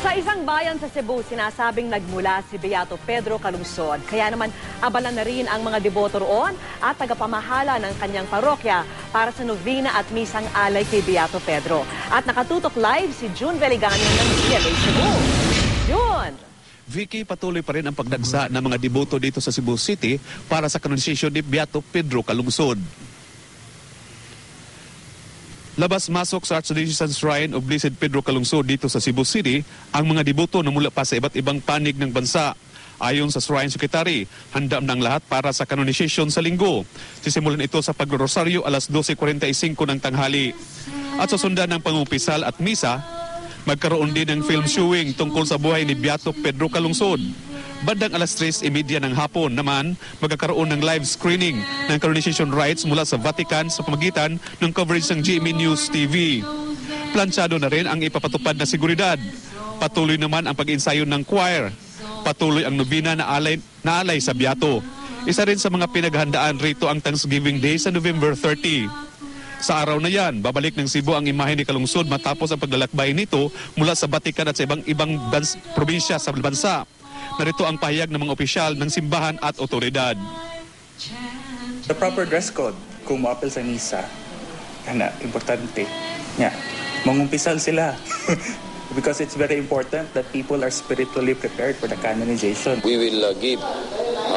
Sa isang bayan sa Cebu, sinasabing nagmula si Beato Pedro Calungsod. Kaya naman abala na rin ang mga deboto roon at tagapamahala ng kanyang parokya para sa novena at misang alay kay Beato Pedro. At nakatutok live si June Veligano ng GMA Cebu. June! Vicky, patuloy pa rin ang pagdagsa ng mga deboto dito sa Cebu City para sa kanonisasyon ni Beato Pedro Calungsod. Labas-masok sa Archdiocesan Shrine of Blessed Pedro Calungsod dito sa Cebu City ang mga deboto na mula pa sa iba't ibang panig ng bansa. Ayon sa Shrine Secretary, handa ng lahat para sa kanonisasyon sa linggo. Sisimulan ito sa pagrorosaryo alas 12.45 ng tanghali. At susundan ng pangumpisal at misa, magkaroon din ng film showing tungkol sa buhay ni Beato Pedro Calungsod. Bandang alas 3.30 ng hapon naman, magkakaroon ng live screening ng coronation rites mula sa Vatican sa pamagitan ng coverage ng GMA News TV. Planchado na rin ang ipapatupad na seguridad. Patuloy naman ang pag-insayo ng choir. Patuloy ang nobina na alay, na alay sa Beato. Isa rin sa mga pinaghandaan rito ang Thanksgiving Day sa November 30. Sa araw na yan, babalik ng Cebu ang imahe ni Kalungsod matapos ang paglalakbay nito mula sa Vatican at sa ibang ibang bans- probinsya sa bansa. Narito ang pahayag ng mga opisyal ng simbahan at otoridad. The proper dress code kung moapil sa misa, kana, importante. Nya, mangumpisal sila. Because it's very important that people are spiritually prepared for the canonization. We will uh, give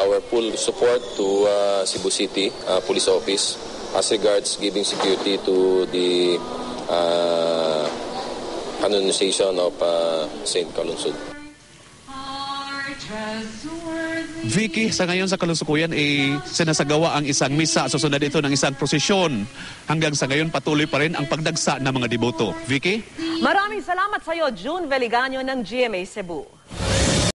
our full support to uh, Cebu City uh, Police Office as regards giving security to the uh, canonization of uh, Saint Calungsod. Vicky, sa ngayon sa kalusukuyan ay sinasagawa ang isang misa. Susunod ito ng isang prosesyon. Hanggang sa ngayon patuloy pa rin ang pagdagsa ng mga deboto. Vicky? Maraming salamat sa iyo, June Veligano ng GMA Cebu.